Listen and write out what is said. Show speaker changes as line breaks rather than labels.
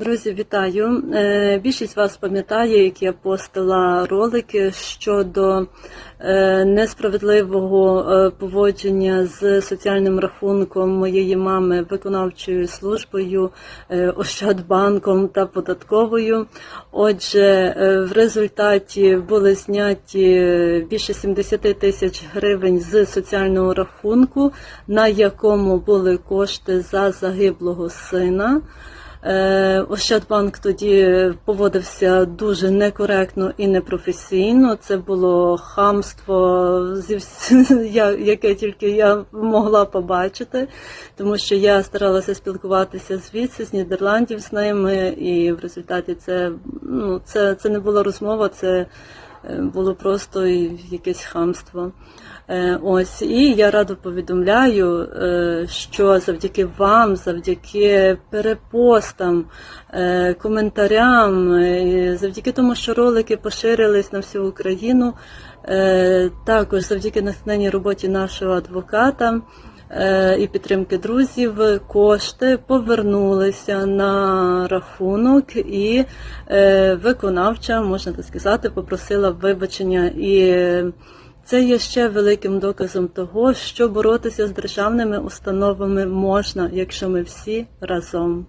Друзі, вітаю! Е, Більшість вас пам'ятає, як я постила ролики щодо е, несправедливого е, поводження з соціальним рахунком моєї мами виконавчою службою, Ощадбанком та податковою. Отже, в результаті були зняті більше 70 тисяч гривень з соціального рахунку, на якому були кошти за загиблого сина. Е, Ощадбанк тоді поводився дуже некоректно і непрофесійно. Це було хамство, яке тільки я могла побачити, тому що я старалася спілкуватися звідси, з Нідерландів з ними, і в результаті це, ну, це, це не була розмова, це було просто якесь хамство. Е, Ось і я радо повідомляю, е, що завдяки вам, завдяки перепостам, е, коментарям, е, завдяки тому, що ролики поширились на всю Україну, е, також завдяки натхненній роботі нашого адвоката. Е, І підтримки друзів кошти повернулися на рахунок, і е, виконавча, можна так сказати, попросила вибачення і це є ще великим доказом того, що боротися з державними установами можна, якщо ми всі разом.